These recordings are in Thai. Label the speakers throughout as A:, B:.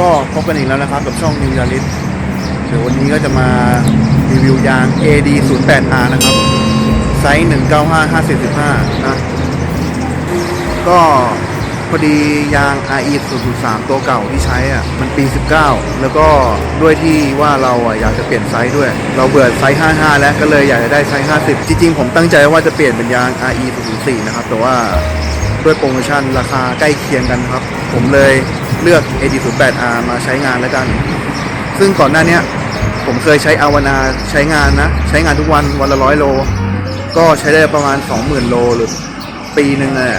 A: ก็พบกันอีกแล้วนะครับกับช่องนิวยาริสเดี๋ยววันนี้ก็จะมารีวิวยาง AD 0 8 R นะครับ ไซส์ 195 5015นะ ก็พอดียาง RE 003ตัวเก่าที่ใช้อะมันปี 19 แล้วก็ด้วยที่ว่าเราอะอยากจะเปลี่ยนไซส์ด้วย เราเบื่อไซส์ 55 แล้วก็เลยอยากจะได้ไซส์ 50 จริงๆ ผมตั้งใจว่าจะเปลี่ยนเป็นยาง RE 004นะครับ แต่ว่าด้วยโปรโมชั่นราคาใกล้เคียงกันครับ ผมเลย เลือก AD 0 8 R มาใช้งานแล้วกัน ซึ่งก่อนหน้านี้ผมเคยใช้อาวนาใช้งานนะ ใช้งานทุกวันวันละร้อยโล ก็ใช้ได้ประมาณ 20,000 โลหรือปีหนึ่งเลย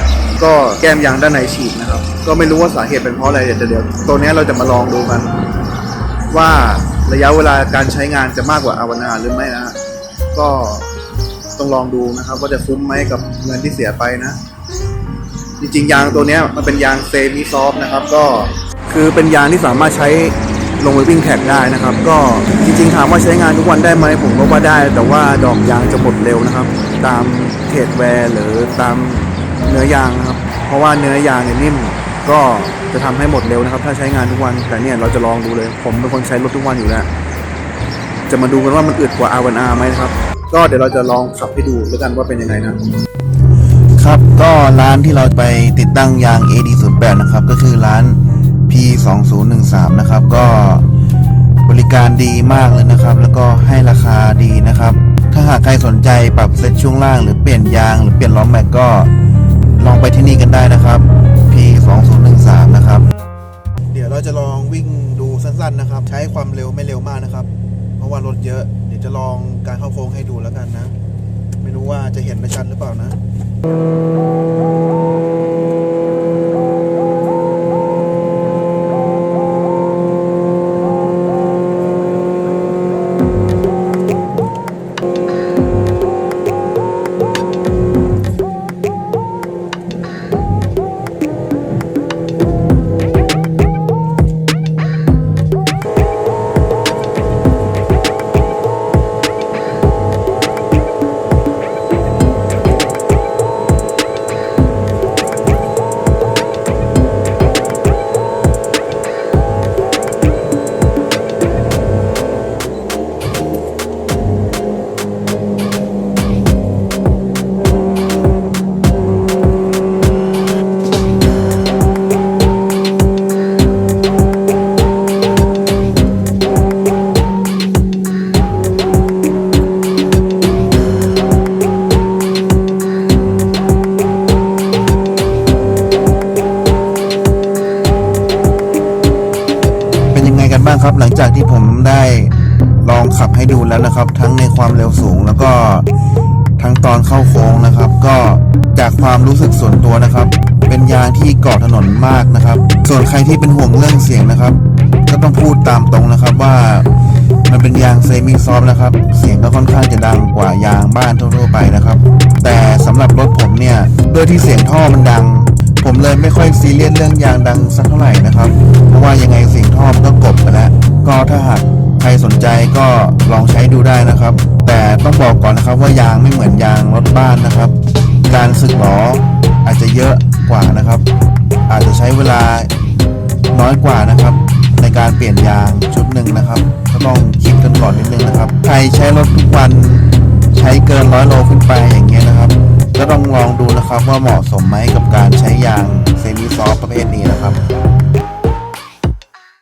A: ก็แก้มยางด้านในฉีกนะครับ ก็ไม่รู้ว่าสาเหตุเป็นเพราะอะไรเดี๋ยวเดี๋ยวตัวนี้เราจะมาลองดูกัน ว่าระยะเวลาการใช้งานจะมากกว่าอาวนาหรือไม่นะฮะก็ต้องลองดูนะครับว่าจะคุ้มไหมกับเงินที่เสียไปนะ จริงๆ ยางตัวนี้มันเป็นยางเซมิซอฟนะครับ ก็คือเป็นยางที่สามารถใช้ลงไปวิ่งแท็กได้นะครับ ก็จริงๆ ถามว่าใช้งานทุกวันได้ไหมผมก็ว่าได้ แต่ว่าดอกยางจะหมดเร็วนะครับ ตามเทรดแวร์หรือตามเนื้อยางนะครับ เพราะว่าเนื้อยางเนี่ยนิ่มก็จะทำให้หมดเร็วนะครับ ถ้าใช้งานทุกวัน แต่เนี่ยเราจะลองดูเลย ผมเป็นคนใช้รถทุกวันอยู่แล้ว จะมาดูกันว่ามันอึดกว่า R1R ไหมนะครับ ก็เดี๋ยวเราจะลองขับให้ดูแล้วกันว่าเป็นยังไงนะ ครับก็ร้านที่เราไปติดตั้งยาง AD08 นะครับก็คือร้าน P2013 นะครับก็บริการดีมากเลยนะครับ แล้วก็ให้ราคาดีนะครับ ถ้าหากใครสนใจปรับเซตช่วงล่างหรือเปลี่ยนยางหรือเปลี่ยนล้อแม็กก็ลองไปที่นี่กันได้นะครับ P2013 นะครับ เดี๋ยวเราจะลองวิ่งดูสั้นๆนะครับ ใช้ความเร็วไม่เร็วมากนะครับ เพราะว่ารถเยอะ เดี๋ยวจะลองการเข้าโค้งให้ดูแล้วกันนะ ไม่รู้ว่าจะเห็นไม่ชัดหรือเปล่านะ うん กันบ้างครับ หลังจากที่ผมได้ลองขับให้ดูแล้วนะครับ ทั้งในความเร็วสูงแล้วก็ทั้งตอนเข้าโค้งนะครับ ก็จากความรู้สึกส่วนตัวนะครับ เป็นยางที่เกาะถนนมากนะครับ ส่วนใครที่เป็นห่วงเรื่องเสียงนะครับ ก็ต้องพูดตามตรงนะครับว่ามันเป็นยางเซมิซอฟนะครับ เสียงก็ค่อนข้างจะดังกว่ายางบ้านทั่วๆไปนะครับ แต่สำหรับรถผมเนี่ยด้วยที่เสียงท่อมันดัง ผมเลยไม่ค่อยซีเรียสเรื่องยางดังสักเท่าไหร่นะครับ เพราะว่ายังไงสียงท่อมันก็กบไปแล้ว ก็ถ้าหากใครสนใจก็ลองใช้ดูได้นะครับ แต่ต้องบอกก่อนนะครับว่ายางไม่เหมือนยางรถบ้านนะครับ การสึกหรออาจจะเยอะกว่านะครับ อาจจะใช้เวลาน้อยกว่านะครับ ในการเปลี่ยนยางชุดหนึ่งนะครับ ก็ต้องคิดกันก่อนนิดนึงนะครับ ใครใช้รถทุกวันใช้เกินร้อยโลขึ้นไปอย่าง ก็ต้องลองดูนะครับว่าเหมาะสมไหมกับการใช้ยางเซมิซอฟประเภทนี้นะครับ